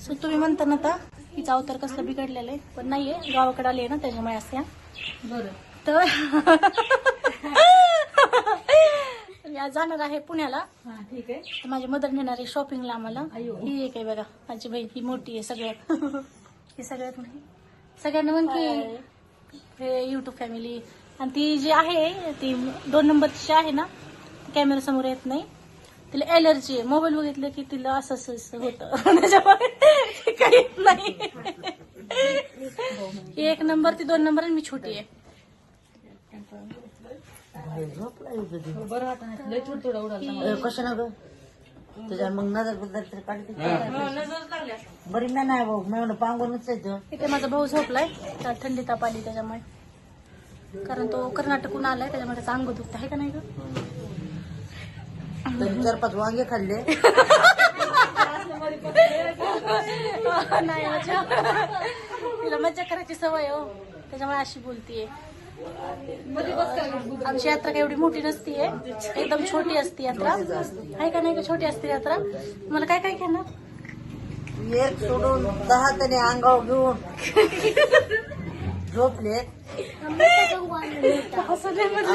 So तुम्ही म्हणता ना आता हिचा अवतार कसला बिघडलेला आहे पण नाहीये गावाकडे आली आहे ना त्याच्यामुळे असते बरं. तर आज जाणार आहे पुण्याला. ठीक आहे. तर माझी मदर नेणार आहे शॉपिंगला आम्हाला. अयो. ही एक आहे बघा माझी बहीण ही मोठी आहे सगळ्यात. ही सगळ्यात मोठी सगळ्यांना म्हण की हे युट्यूब फॅमिली आणि ती जी आहे ती दोन नंबरची जी आहे ना कॅमेरा समोर येत नाही. तिला एलर्जी आहे. मोबाईल बघितलं की तिला असं असं असं होतं. त्याच्यामुळे ती काही येत नाही. ही एक नंबर ती दोन नंबर आणि मी छोटी आहे. बरं वाटत लय थोडं थोडं उडाल कसं ना ग? तुझ्या मग नजरबद्दल तरी काढते बरी मी नाही भाऊ. मी म्हणलं पांगूनच येतो इथे माझा भाऊ झोपलाय. त्याला थंडी ताप आली त्याच्यामुळे. कारण तो कर्नाटकहून आलाय त्याच्यामुळे त्याचं अंग दुखत आहे का नाही ग? तरी चार पाच वांगे खाल्ले. नाही मजा. तिला मज्जा करायची सवय हो. त्याच्यामुळे अशी बोलतीये. आमची यात्रा काही एवढी मोठी नसतीये. एकदम छोटी असते यात्रा. आहे का नाही का छोटी असते यात्रा? मला काय काय घेणार? एक सोडून दहा त्याने अंगावर घेऊन. झोपले.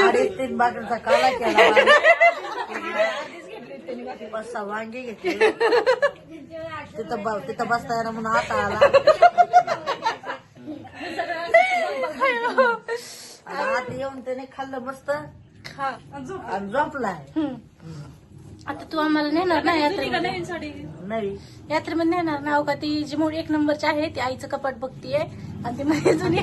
अडीच तीन बाकरीचा काला केला. सहा वांगे घेतले. तिथं ब- तिथं बसता येणार म्हणून आता आला. आणि आत येऊन त्याने खाल्लं मस्त. आणि झोपलाय. हम्म. आता तू आम्हाला नेणार ना यात्रेमध्ये? नवी यात्रेमध्ये नेणार ना? हो का? ती जी मोठी एक नंबरची आहे ती आईचं कपाट बघतीये. आणि ती मध्ये जुनी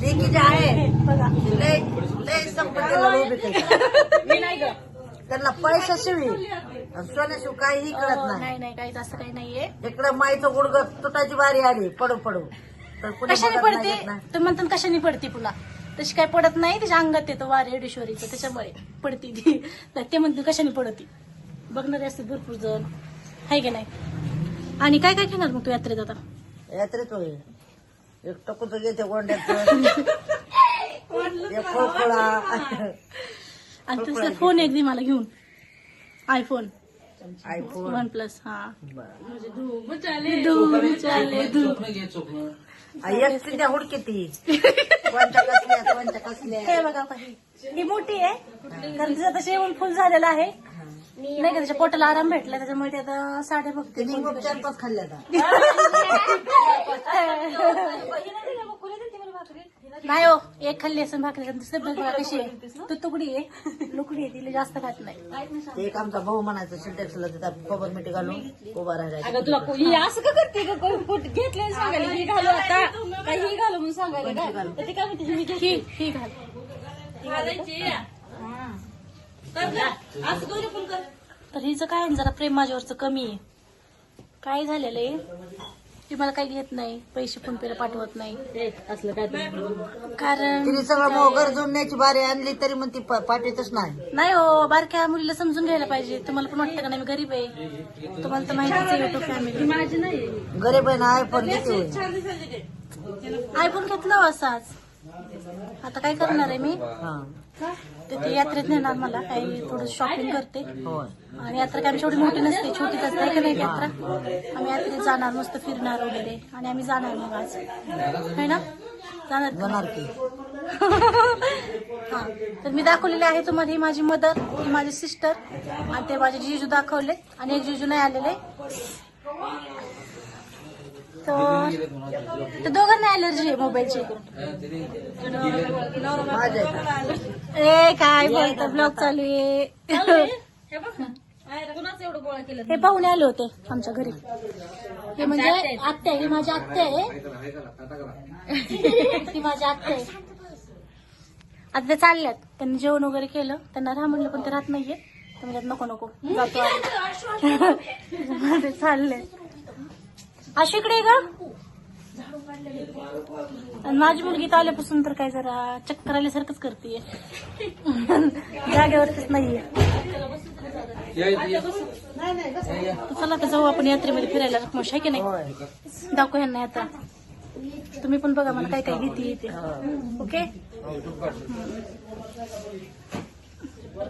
लेकी जे आहे. बघा. लय लय संपत्तीला लोभी करतात. त्यांना पैसा शिवी. आणि सोन्याशिव काहीही कळत अं, नाही. नाही नाही काहीच असं काही नाहीये. इकडे माईचं गुडग तुटायची बारी आली पडू पडू. तर कुणी कशाने बघत नाही पडते येत ना. तुम्ही म्हणतात कशाने पडते पुन्हा तशी काय पडत नाही तिच्या अंगात येतं वार येडेश्वरीचं त्याच्यामुळे पडती ती. ते म्हणते कशाने पडती? बघणारे असते भरपूर जण. आहे की नाही? आणि काय काय घेणार मग तू यात्रेत आता? यात्रेत होय. एक टकूच घेते गोंड्याचं एक आणि तुझा फोन एक दे मला घेऊन. आयफोन आयफोन वन प्लस हा. धूम चाले धूम. आ, एक चिंध्या हुडकी ती. कोणत्या कसल्या कोणत्या कसल्या? हे बघा काही ही मोठी आहे. कारण तिचं आता जेवण फुल झालेलं आहे. नाही का त्याच्या पोटाला आराम भेटला त्याच्यामुळे ते आता साड्या बघते. चार पाच खाल्ल्या आता. नाही हो एक खाल्ली असेल भाकरी कारण दुसरी बघा कशी आहे तू तुकडी आहे. लुकडी आहे तिला जास्त खात नाही. ते एक आमचा भाऊ म्हणायचा सिंटेक्सला तिथं कोबर मिठी घालून उभा राहायचा. अगं तुला को- ही असं का करते का कोण कुठं घेतलंय सांगायला? ही घालू आता. का ही घालू म्हणून सांगायला का तर ते काय म्हणते? ही मी घेतली. ही. ही घाल. असं दोन्ही पण कर. तर हिचं काय आहे ना जरा प्रेम माझ्यावरचं कमी आहे. काय झालेलं आहे? ती मला काही घेत नाही पैसे फोन पेला पाठवत नाही. असलं काय. कारण तिने सगळं मग घर जोडण्याची बारी आणली तरी मग ती प- पाठवतच नाही. नाही हो बारक्या मुलीला समजून घ्यायला पाहिजे. तुम्हाला पण वाटतं का नाही मी गरीब आहे? तुम्हाला तर माहितीच आहे युट्यूब फॅमिली माझी नाही गरीब आहे ना आयफोन घेते. आयफोन घेतला हो असाच. आता काय करणार आहे मी? हा. तिथे यात्रेत नेणार मला. काही थोडं शॉपिंग करते. आणि यात्रा काय आमची एवढी मोठी नसते. छोटीच असते का नाही यात्रा? आम्ही यात्रेत जाणार मस्त फिरणार वगैरे. आणि आम्ही जाणार मग आज. है ना? जाणार? जाणार की. हा. तर मी दाखवलेली आहे तुम्हाला. ही माझी मदर ही माझी सिस्टर आणि ते माझे जिजू दाखवले. आणि एक जिजू नाही आलेले. तर दोघांना अलर्जी आहे मोबाईलची ए काय बोलत ब्लॉग चालू आहे. हे पाहुणे आले होते आमच्या घरी. हे म्हणजे आत्या आहे ही माझी आत्या आहे. ती माझी आत्या आहे. आता ते चालल्यात. त्यांनी जेवण वगैरे केलं. त्यांना राहा म्हणलं पण ते राहत नाहीये. तर म्हणजे नको नको. जातो आम्ही. चालले. अशी इकडे ग. आणि माझी मुलगी तर आल्यापासून तर काय जरा चक्कर आल्यासारखंच करते जागेवरतीच नाहीये. तर चला तर जाऊ आपण यात्रेमध्ये फिरायला. रखमाश आहे की नाही. दाखवू यांना यात्रा तुम्ही पण बघा मला काय काय येते. ओके?